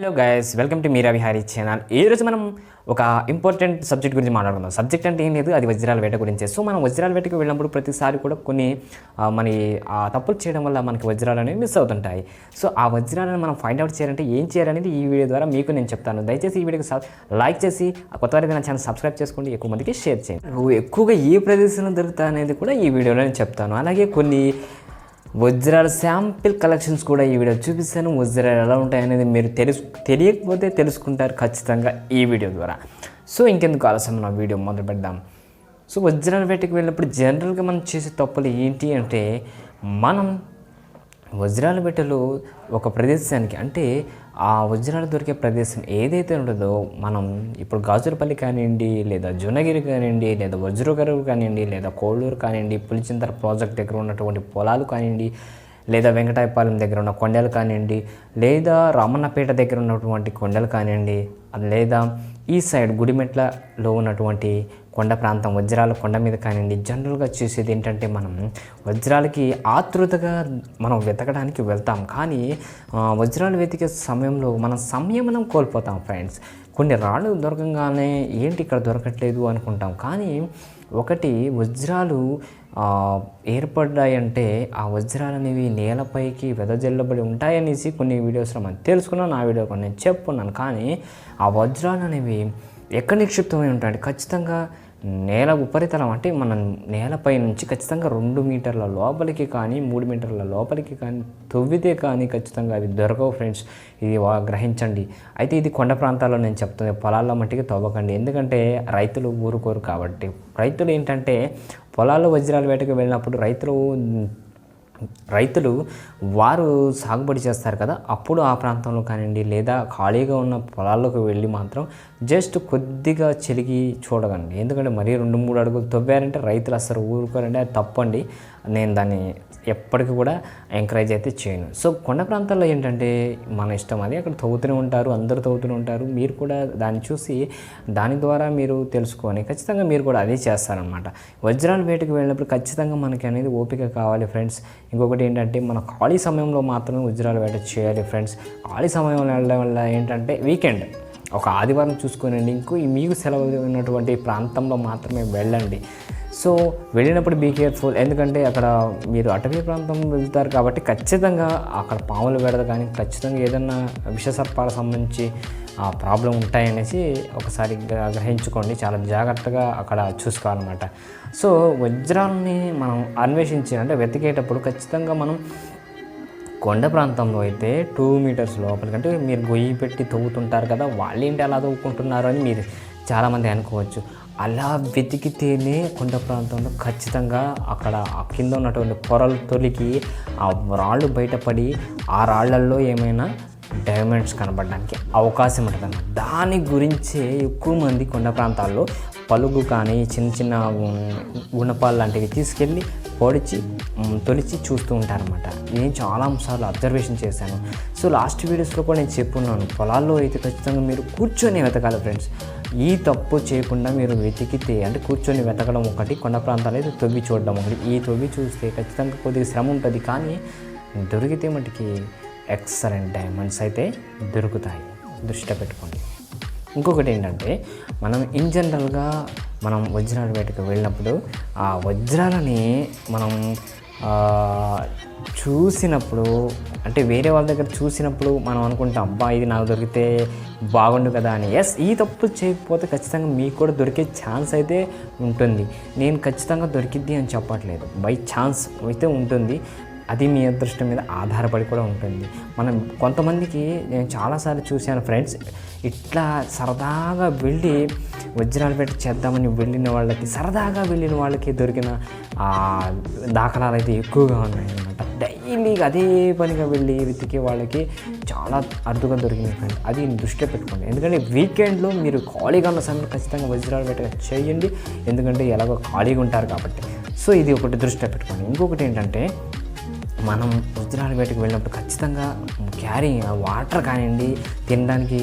Hello guys welcome to Meera Vihari channel ఈరోజు మనం ఒక ఇంపార్టెంట్ సబ్జెక్ట్ గురించి మాట్లాడుకుందాం. సబ్జెక్ట్ అంటే ఏం లేదు అది వజ్రాల వేట గురించి. సో మనం వజ్రాల వేటకు వెళ్ళినప్పుడు ప్రతిసారి కూడా కొన్ని మన ఆ తప్పులు చేయడం వల్ల మనకి వజ్రాలు అనేవి మిస్ అవుతుంటాయి. సో ఆ వజ్రాలను మనం ఫైండ్ అవుట్ చేయాలంటే ఏం చేయాలనేది ఈ వీడియో ద్వారా మీకు నేను చెప్తాను. దయచేసి ఈ వీడియోకి లైక్ చేసి ఆ కొత్త వారికి నా ఛానల్ సబ్స్క్రైబ్ చేసుకోండి ఎక్కువ మందికి షేర్ చేయండి. ఎక్కువగా ఏ ప్రదేశంలో దొరుకుతా అనేది కూడా ఈ వీడియోలో నేను చెప్తాను. అలాగే కొన్ని వజ్రాల శాంపిల్ కలెక్షన్స్ కూడా ఈ వీడియో చూపిస్తాను. వజ్రాలు ఎలా ఉంటాయనేది మీరు తెలుసు తెలియకపోతే తెలుసుకుంటారు ఖచ్చితంగా ఈ వీడియో ద్వారా. సో ఇంకెందుకు ఆలస్యం? మన వీడియో మొదలు పెడదాం. సో వజ్రాల వేటకి వెళ్ళినప్పుడు జనరల్గా మనం చేసే తప్పులు ఏంటి అంటే మనం వజ్రాల బెట్టలు ఒక ప్రదేశానికి అంటే ఆ వజ్రాలు దొరికే ప్రదేశం ఏదైతే ఉంటుందో మనం ఇప్పుడు గాజులపల్లి కానివ్వండి లేదా జునగిరి కానివ్వండి లేదా వజ్రగరువు కానివ్వండి లేదా కోళ్ళూరు కానివ్వండి పులిచింతర ప్రాజెక్ట్ దగ్గర ఉన్నటువంటి పొలాలు కానివ్వండి లేదా వెంకటాయపాలెం దగ్గర ఉన్న కొండలు కానివ్వండి లేదా రామన్నపేట దగ్గర ఉన్నటువంటి కొండలు కానివ్వండి లేదా ఈ సైడ్ గుడిమెట్లలో ఉన్నటువంటి కొండ ప్రాంతం వజ్రాల కొండ మీద కానివ్వండి జనరల్గా చూసేది ఏంటంటే మనం వజ్రాలకి ఆతృతగా మనం వెతకడానికి వెళ్తాం. కానీ వజ్రాలు వెతికే సమయంలో మనం సంయమనం కోల్పోతాం ఫ్రెండ్స్. కొన్ని రాళ్ళు దొరకగానే ఏంటి ఇక్కడ దొరకట్లేదు అనుకుంటాం. కానీ ఒకటి వజ్రాలు ఏర్పడ్డాయంటే ఆ వజ్రాలు అనేవి నేలపైకి వెదజల్లబడి ఉంటాయనేసి కొన్ని వీడియోస్లో మనం తెలుసుకున్నాను ఆ వీడియో కొన్ని నేను చెప్పుకున్నాను కానీ ఆ వజ్రాలు అనేవి ఎక్కడ నిక్షిప్తమై ఉంటాయి ఖచ్చితంగా నేల ఉపరితలం అంటే మన నేలపై నుంచి ఖచ్చితంగా రెండు మీటర్ల లోపలికి కానీ మూడు మీటర్ల లోపలికి కానీ తవ్వితే కానీ ఖచ్చితంగా అవి దొరకవు ఫ్రెండ్స్. ఇది గ్రహించండి. అయితే ఇది కొండ ప్రాంతాల్లో నేను చెప్తుంది పొలాల్లో మట్టికి తవ్వకండి. ఎందుకంటే రైతులు ఊరుకోరు కాబట్టి. రైతులు ఏంటంటే పొలాల్లో వజ్రాల వేటకు వెళ్ళినప్పుడు రైతులు రైతులు వారు సాగుబడి చేస్తారు కదా. అప్పుడు ఆ ప్రాంతంలో కానివ్వండి లేదా ఖాళీగా ఉన్న పొలాల్లోకి వెళ్ళి మాత్రం జస్ట్ కొద్దిగా చెలిగి చూడకండి. ఎందుకంటే మరీ రెండు మూడు అడుగులు తవ్వారంటే రైతులు అసలు ఊరుకోరంటే అది తప్పండి. నేను దాన్ని ఎప్పటికీ కూడా ఎంకరేజ్ అయితే చేయను. సో కొండ ప్రాంతాల్లో ఏంటంటే మన ఇష్టం అది అక్కడ తవ్వుతూనే ఉంటారు అందరూ తవ్వుతూనే ఉంటారు. మీరు కూడా దాన్ని చూసి దాని ద్వారా మీరు తెలుసుకొని ఖచ్చితంగా మీరు కూడా అదే చేస్తారనమాట వజ్రాల వేటకు వెళ్ళినప్పుడు ఖచ్చితంగా మనకి అనేది ఓపిక కావాలి ఫ్రెండ్స్. ఇంకొకటి ఏంటంటే మన ఖాళీ సమయంలో మాత్రమే వజ్రాల వేట చేయాలి ఫ్రెండ్స్. ఖాళీ సమయంలో వెళ్ళడం వల్ల ఏంటంటే వీకెండ్ ఒక ఆదివారం చూసుకోనండి ఇంకో ఈ మీకు సెలవు ఉన్నటువంటి ప్రాంతంలో మాత్రమే వెళ్ళండి. సో వెళ్ళినప్పుడు బీ కేర్ఫుల్ ఎందుకంటే అక్కడ మీరు అటవీ ప్రాంతం వెళ్తారు కాబట్టి ఖచ్చితంగా అక్కడ పాములు పెడదు కానీ ఖచ్చితంగా ఏదన్నా విషసర్పాలకు సంబంధించి ఆ ప్రాబ్లం ఉంటాయనేసి ఒకసారి గ్రహించుకోండి. చాలా జాగ్రత్తగా అక్కడ చూసుకోవాలన్నమాట. సో వజ్రాలని మనం అన్వేషించి అంటే వెతికేటప్పుడు ఖచ్చితంగా మనం కొండ ప్రాంతంలో అయితే టూ మీటర్స్ లోపలికి అంటే మీరు గొయ్యి పెట్టి తవ్వుతుంటారు కదా వాళ్ళు ఏంటి అలా తవ్వుకుంటున్నారు అని మీరు చాలామంది అనుకోవచ్చు అలా వెతికితేనే కొండ ప్రాంతంలో ఖచ్చితంగా అక్కడ ఆ కింద ఉన్నటువంటి పొరలు తొలికి ఆ రాళ్ళు బయటపడి ఆ రాళ్ళల్లో ఏమైనా డైమండ్స్ కనబడడానికి అవకాశం ఉంటుంది దాని గురించే ఎక్కువ మంది కొండ ప్రాంతాల్లో పలుగు కానీ చిన్న చిన్న గుణపాలు లాంటివి తీసుకెళ్ళి పొడిచి తొలిచి చూస్తూ ఉంటారనమాట నేను చాలా అంశాలు అబ్జర్వేషన్ చేశాను. సో లాస్ట్ వీడియోస్లో కూడా నేను చెప్పున్నాను పొలాల్లో అయితే ఖచ్చితంగా మీరు కూర్చొని వెతకాలి ఫ్రెండ్స్. ఈ తప్పు చేయకుండా మీరు వెతికితే అంటే కూర్చొని వెతకడం ఒకటి కొండ ప్రాంతాలు అయితే తొవ్వి చూడడం ఒకటి. ఈ తొవ్వి చూస్తే ఖచ్చితంగా కొద్దిగా శ్రమ ఉంటుంది కానీ దొరికితే మటుకి ఎక్సలెంట్ డైమండ్స్ అయితే దొరుకుతాయి. దృష్టిలో పెట్టుకోండి. ఇంకొకటి ఏంటంటే మనం ఇన్ జనరల్గా మనం వజ్రాల వేటకు వెళ్ళినప్పుడు ఆ వజ్రాలని మనం చూసినప్పుడు అంటే వేరే వాళ్ళ దగ్గర చూసినప్పుడు మనం అనుకుంటాం అబ్బా ఇది నాకు దొరికితే బాగుండు కదా అని. ఎస్ ఈ తప్పు చేయకపోతే ఖచ్చితంగా మీకు కూడా దొరికే ఛాన్స్ అయితే ఉంటుంది. నేను ఖచ్చితంగా దొరికిద్ది అని చెప్పట్లేదు. బై ఛాన్స్ అయితే ఉంటుంది. అది మీ అదృష్టం మీద ఆధారపడి కూడా ఉంటుంది. మనం కొంతమందికి నేను చాలాసార్లు చూశాను ఫ్రెండ్స్ ఇట్లా సరదాగా వెళ్ళి వజ్రాలు పెట్టి చేద్దామని వెళ్ళిన వాళ్ళకి సరదాగా వెళ్ళిన వాళ్ళకి దొరికిన ఆ, దాఖలాలు అయితే ఎక్కువగా ఉన్నాయన్నమాట. డైలీగా డైలీ అదే పనిగా వెళ్ళి వెతికే వాళ్ళకి చాలా అరుదుగా దొరికింది ఫ్రెండ్ అది దృష్టిలో పెట్టుకోండి. ఎందుకంటే వీకెండ్లో మీరు ఖాళీగా ఉన్న సమయంలో ఖచ్చితంగా వజ్రాలు పెట్టగా చేయండి. ఎందుకంటే ఎలాగో ఖాళీగా ఉంటారు కాబట్టి. సో ఇది ఒకటి దృష్టిలో పెట్టుకోండి. ఇంకొకటి ఏంటంటే మనం వజ్రాల బయటకు వెళ్ళినప్పుడు ఖచ్చితంగా క్యారీ వాటర్ కానివ్వండి తినడానికి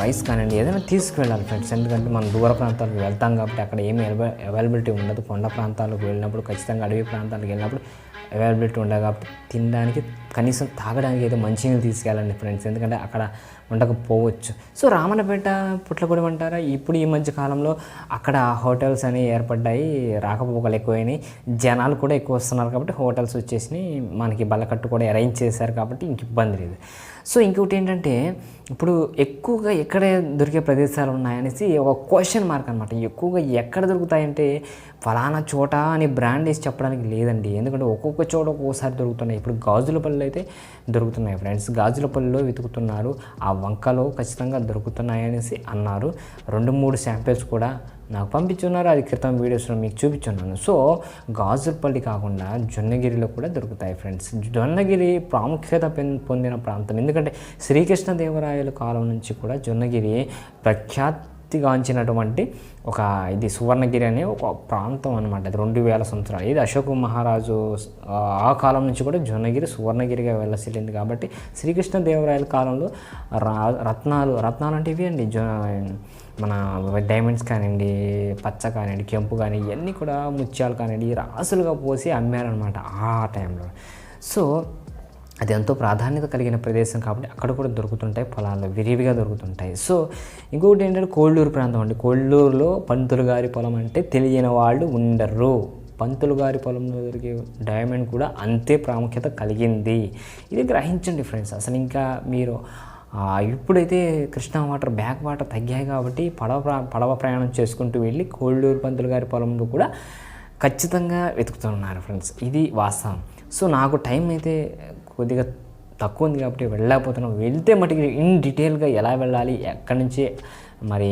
రైస్ కానివ్వండి ఏదైనా తీసుకువెళ్ళాలి ఫ్రెండ్స్. ఎందుకంటే మనం దూర ప్రాంతాలకు వెళ్తాం కాబట్టి అక్కడ ఏమి అవైలబిలిటీ ఉండదు. కొండ ప్రాంతాలకు వెళ్ళినప్పుడు ఖచ్చితంగా అడవి ప్రాంతాలకు వెళ్ళినప్పుడు అవైలబిలిటీ ఉండదు కాబట్టి తినడానికి కనీసం తాగడానికి ఏదో మంచినీళ్ళు తీసుకెళ్ళండి ఫ్రెండ్స్. ఎందుకంటే అక్కడ ఉండకపోవచ్చు. సో రామన్నపేట పుట్లగూడెం అంటారా? ఇప్పుడు ఈ మధ్య కాలంలో అక్కడ హోటల్స్ అనేవి ఏర్పడ్డాయి రాకపోకలు ఎక్కువైనాయి. జనాలు కూడా ఎక్కువ వస్తున్నారు కాబట్టి హోటల్స్ వచ్చేసి మనకి బల్లకట్టు కూడా అరేంజ్ చేశారు కాబట్టి ఇంక ఇబ్బంది లేదు. సో ఇంకొకటి ఏంటంటే ఇప్పుడు ఎక్కువగా ఎక్కడే దొరికే ప్రదేశాలు ఉన్నాయనేసి ఒక క్వశ్చన్ మార్క్ అనమాట ఎక్కువగా ఎక్కడ దొరుకుతాయంటే ఫలానా చోట అని బ్రాండ్ వేసి చెప్పడానికి లేదండి. ఎందుకంటే ఒక్కొక్క చోట ఒక్కోసారి దొరుకుతున్నాయి. ఇప్పుడు గాజులపల్లి అయితే దొరుకుతున్నాయి ఫ్రెండ్స్ గాజులపల్లిలో వెతుకుతున్నారు. ఆ వంకలో ఖచ్చితంగా దొరుకుతున్నాయనేసి అన్నారు. రెండు మూడు శాంపిల్స్ కూడా నాకు పంపించున్నారు. అది క్రితం వీడియోస్లో మీకు చూపించున్నాను. సో గాజుపల్లి కాకుండా జొన్నగిరిలో కూడా దొరుకుతాయి ఫ్రెండ్స్ జొన్నగిరి ప్రాముఖ్యత పెన్- పొందిన ప్రాంతం. ఎందుకంటే శ్రీకృష్ణదేవరాయల కాలం నుంచి కూడా జొన్నగిరి గాంచినటువంటి ఒక ఇది సువర్ణగిరి అనే ఒక ప్రాంతం అనమాట అది రెండు వేల సంవత్సరాలు. ఇది అశోక్ మహారాజు ఆ, కాలం నుంచి కూడా జొన్నగిరి సువర్ణగిరిగా వెళ్ళసిల్లింది కాబట్టి శ్రీకృష్ణదేవరాయల కాలంలో రా రత్నాలు రత్నాలు అంటే ఇవి అండి. జొ మన డైమండ్స్ కానివ్వండి పచ్చ కానివ్వండి కెంపు కానీ ఇవన్నీ కూడా ముత్యాలు కానివ్వండి రాసులుగా పోసి అమ్మారనమాట ఆ టైంలో. సో అది ఎంతో ప్రాధాన్యత కలిగిన ప్రదేశం కాబట్టి అక్కడ కూడా దొరుకుతుంటాయి పొలాల్లో విరివిగా దొరుకుతుంటాయి. సో ఇంకొకటి ఏంటంటే కోళ్ళూరు ప్రాంతం అండి. కోళ్ళూరులో పంతులు గారి పొలం అంటే తెలియని వాళ్ళు ఉండరు. పంతులు గారి పొలంలో దొరికే డైమండ్ కూడా అంతే ప్రాముఖ్యత కలిగింది. ఇది గ్రహించండి ఫ్రెండ్స్ అసలు ఇంకా మీరు ఇప్పుడైతే కృష్ణా వాటర్ బ్యాక్ వాటర్ తగ్గాయి కాబట్టి పడవ ప్రా- పడవ ప్రయాణం చేసుకుంటూ వెళ్ళి కోళ్ళూరు పంతులు గారి పొలంలో కూడా ఖచ్చితంగా వెతుకుతున్నారు ఫ్రెండ్స్ ఇది వాస్తవం. సో నాకు టైం అయితే కొద్దిగా తక్కువ ఉంది కాబట్టి వెళ్ళలేకపోతున్నాం. వెళ్తే మటుకు ఇన్ డీటెయిల్గా ఎలా వెళ్ళాలి ఎక్కడి నుంచి మరి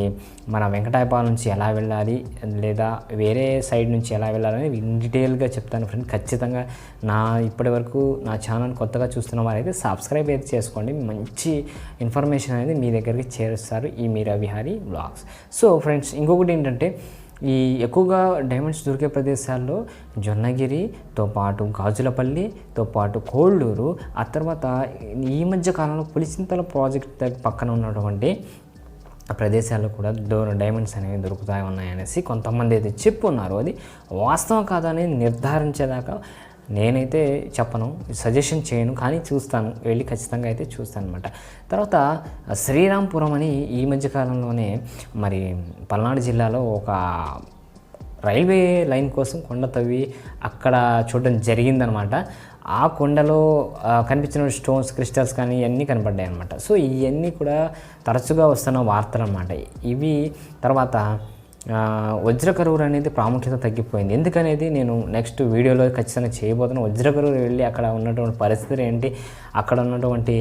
మన వెంకటాయపాలెం నుంచి ఎలా వెళ్ళాలి లేదా వేరే సైడ్ నుంచి ఎలా వెళ్ళాలని ఇన్ డీటెయిల్గా చెప్తాను ఫ్రెండ్. ఖచ్చితంగా నా ఇప్పటి వరకు నా ఛానల్ కొత్తగా చూస్తున్న వారైతే సబ్స్క్రైబ్ అయితే చేసుకోండి. మంచి ఇన్ఫర్మేషన్ అనేది మీ దగ్గరికి చేరుస్తారు ఈ Meera Vihari blogs. So friends ఇంకొకటి ఏంటంటే ఈ ఎక్కువగా డైమండ్స్ దొరికే ప్రదేశాల్లో జొన్నగిరితో పాటు గాజులపల్లితో పాటు కోళ్ళూరు ఆ తర్వాత ఈ మధ్య కాలంలో పులిచింతల ప్రాజెక్ట్ పక్కన ఉన్నటువంటి ప్రదేశాల్లో కూడా డో డైమండ్స్ అనేవి దొరుకుతాయి ఉన్నాయనేసి కొంతమంది అయితే చెప్పున్నారు. అది వాస్తవం కాదని నిర్ధారించేదాకా నేనైతే చెప్పను సజెషన్ చేయను కానీ చూస్తాను. వెళ్ళి ఖచ్చితంగా అయితే చూస్తాను అనమాట తర్వాత శ్రీరాంపురం అని ఈ మధ్యకాలంలోనే మరి పల్నాడు జిల్లాలో ఒక రైల్వే లైన్ కోసం కొండ తవ్వి అక్కడ చూడడం జరిగిందనమాట ఆ కొండలో కనిపించిన స్టోన్స్ క్రిస్టల్స్ కానీ ఇవన్నీ కనపడ్డాయి అనమాట సో ఇవన్నీ కూడా తరచుగా వస్తున్న వార్తలు అనమాట ఇవి తర్వాత వజ్రకరూరు అనేది ప్రాముఖ్యత తగ్గిపోయింది. ఎందుకనేది నేను నెక్స్ట్ వీడియోలో ఖచ్చితంగా చేయబోతున్నాను వజ్రకరూరు వెళ్ళి అక్కడ ఉన్నటువంటి పరిస్థితులు ఏంటి? అక్కడ ఉన్నటువంటి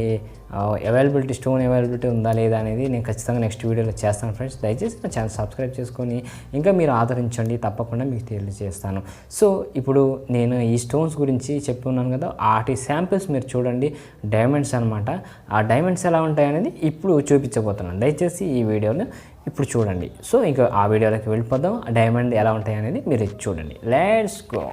అవైలబిలిటీ స్టోన్ అవైలబిలిటీ ఉందా లేదా అనేది నేను ఖచ్చితంగా నెక్స్ట్ వీడియోలో చేస్తాను ఫ్రెండ్స్ దయచేసి నా ఛానల్ సబ్స్క్రైబ్ చేసుకొని ఇంకా మీరు ఆదరించండి. తప్పకుండా మీకు తెలియజేస్తాను. సో ఇప్పుడు నేను ఈ స్టోన్స్ గురించి చెప్పున్నాను కదా వాటి శాంపిల్స్ మీరు చూడండి. డైమండ్స్ అనమాట ఆ డైమండ్స్ ఎలా ఉంటాయనేది ఇప్పుడు చూపించబోతున్నాను. దయచేసి ఈ వీడియోని ఇప్పుడు చూడండి. సో ఇంకా ఆ వీడియోలోకి వెళ్ళిపోదాం. డైమండ్ ఎలా ఉంటాయి అనేది మీరు చూడండి. Let's go